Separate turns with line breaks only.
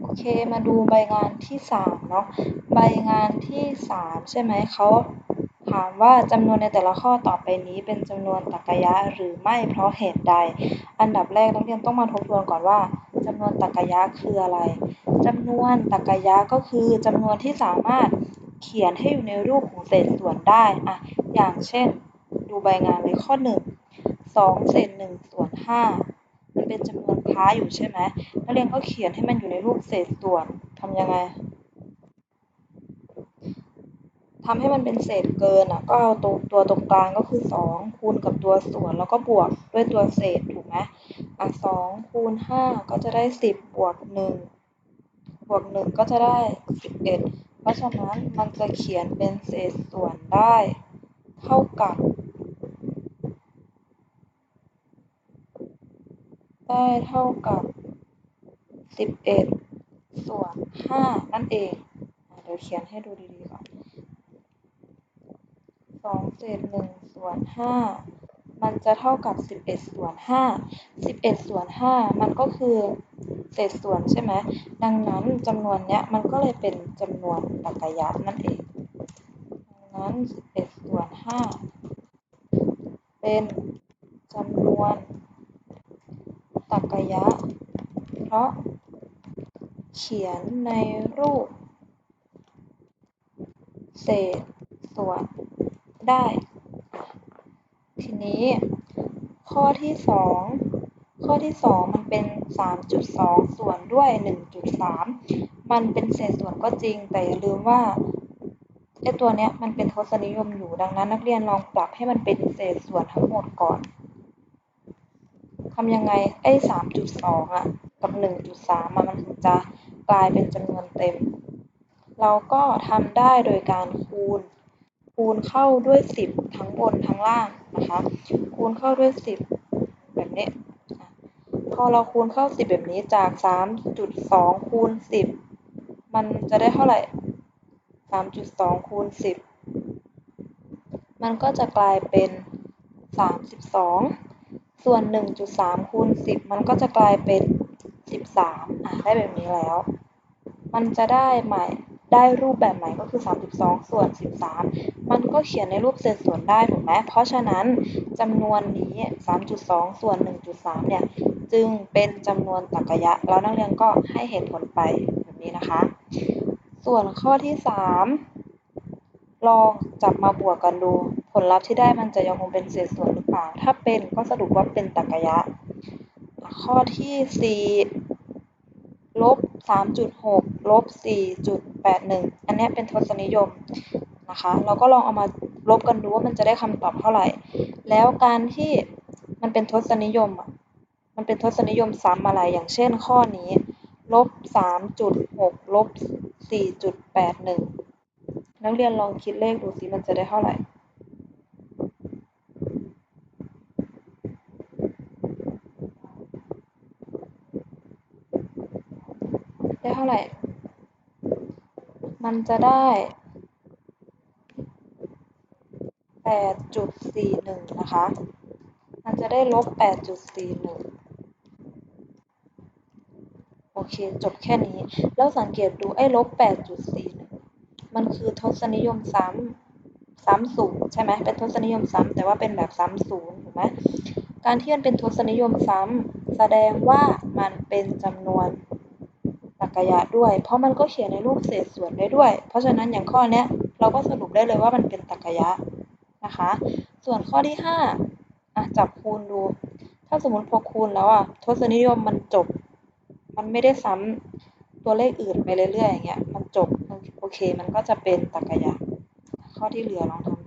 โอเค มาดูใบงานที่3เนาะ ใบงานที่3ใช่ไหม เขาถามว่าจำนวนในแต่ละข้อต่อไปนี้เป็นจำนวนตรรกะหรือไม่เพราะเหตุใด อันดับแรกนักเรียนต้องมาทบทวนก่อนว่าจำนวนตรรกะคืออะไรจำนวนตรรกะก็คือจำนวนที่สามารถเขียนให้อยู่ในรูปของเศษส่วนได้อะอย่างเช่น ดูใบงานเลยข้อ 1 2เศษ1ส่วน5 เป็นจำนวนค้าอยู่ใช่ไหมนักเรียนก็เขียนให้มันอยู่ในรูปเศษส่วนทำยังไงทำให้มันเป็นเศษเกินอะก็เอาตัวตัวตรงกลางก็คือ 2 คูณกับตัวส่วนแล้วก็บวกด้วยตัวเศษถูกไหมอะ2คูณ5ก็จะได้ 10 บวก 1 บวก 1 ก็จะได้ 11 เพราะฉะนั้นมันจะเขียนเป็นเศษส่วนได้ เท่ากับ ได้เท่ากับ11ส่วน5นั่นเอง เดี๋ยวเขียนให้ดูดีๆก่อนสองเศษหนึ่งส่วนห้ามันจะเท่ากับสิบเอ็ดส่วนห้าสิบเอ็ดส่วนห้ามันก็คือเศษส่วนใช่ไหม ดังนั้นจำนวนเนี้ยมันก็เลยเป็นจำนวนตรรกะนั่นเอง ดังนั้นสิบเอ็ดส่วนห้าเป็นจำนวน ตรรกะเพราะเขียนในรูป เศษส่วนได้ ทีนี้ ข้อที่สองข้อที่สองมันเป็น 3.2 ส่วนด้วย 1.3 มันเป็นเศษส่วนก็จริง แต่อย่าลืมว่าไอตัวเนี้ยมันเป็นทศนิยมอยู่ดังนั้นนักเรียนลองปรับให้มันเป็นเศษส่วนทั้งหมดก่อน ทำยังไงไอ้3.2อะกับ1.3มันถึงจะกลายเป็นจำนวนเต็ม เราก็ทำได้โดยการคูณ คูณเข้าด้วย10ทั้งบนทั้งล่างนะคะ คูณเข้าด้วย10แบบนี้พอเราคูณเข้า10แบบนี้จาก3.2คูณ10มันจะได้เท่าไหร่3.2คูณ10มันก็จะกลายเป็น32ส่ ส่วน 1.3 คูณ 10 มันก็จะกลายเป็น 13 อะ ได้แบบนี้แล้ว มันจะได้ใหม่ได้รูปแบบใหม่ก็คือ 32 ส่วน 13 มันก็เขียนในรูปเศษส่วนได้ถูกไหม เพราะฉะนั้นจำนวนนี้ 3.2 ส่วน 1.3 เนี่ย จึงเป็นจำนวนตรรกะแล้วนักเรียนก็ให้เหตุผลไปแบบนี้นะคะ ส่วนข้อที่ 3 ลองจับมาบวกกันดู ผลลัพธ์ที่ได้มันจะยังคงเป็นเศษส่วนหรือเปล่า ถ้าเป็นก็สรุปว่าเป็นตรรกะ ข้อที่ 4 ลบ 3.6 ลบ 4.81 อันนี้เป็นทศนิยมนะคะ เราก็ลองเอามาลบกันดูว่ามันจะได้คำตอบเท่าไหร่ แล้วการที่มันเป็นทศนิยมอะมันเป็นทศนิยมซ้ำอะไร อย่างเช่นข้อนี้ ลบ 3.6 ลบ 4.81 นักเรียนลองคิดเลขดูสิมันจะได้เท่าไหร่ ได้เท่าไหร่ มันจะได้8.41นะคะ มันจะได้ลบ8.41โอเค จบแค่นี้ แล้วสังเกตดูไอ้ลบ8.41มันคือทศนิยมซ้ำซ้ำศูนย์ใช่ไหมเป็นทศนิยมซ้ำแต่ว่าเป็นแบบซ้ำศูนย์ถูกไหมการที่มันเป็นทศนิยมซ้ำแสดงว่ามันเป็นจำนวน ตรรกะด้วย เพราะมันก็เขียนในรูปเศษส่วนได้ด้วย เพราะฉะนั้นอย่างข้อนี้เราก็สรุปได้เลยว่ามันเป็นตรรกะนะคะ ส่วนข้อที่5อะจับคูณดู ถ้าสมมติพอคูณแล้วอะทศนิยมมันจบ มันไม่ได้ซ้ำตัวเลขอื่นไปเรื่อยๆอย่างเงี้ยมันจบโอเค มันก็จะเป็นตรรกะข้อที่เหลือลองทำ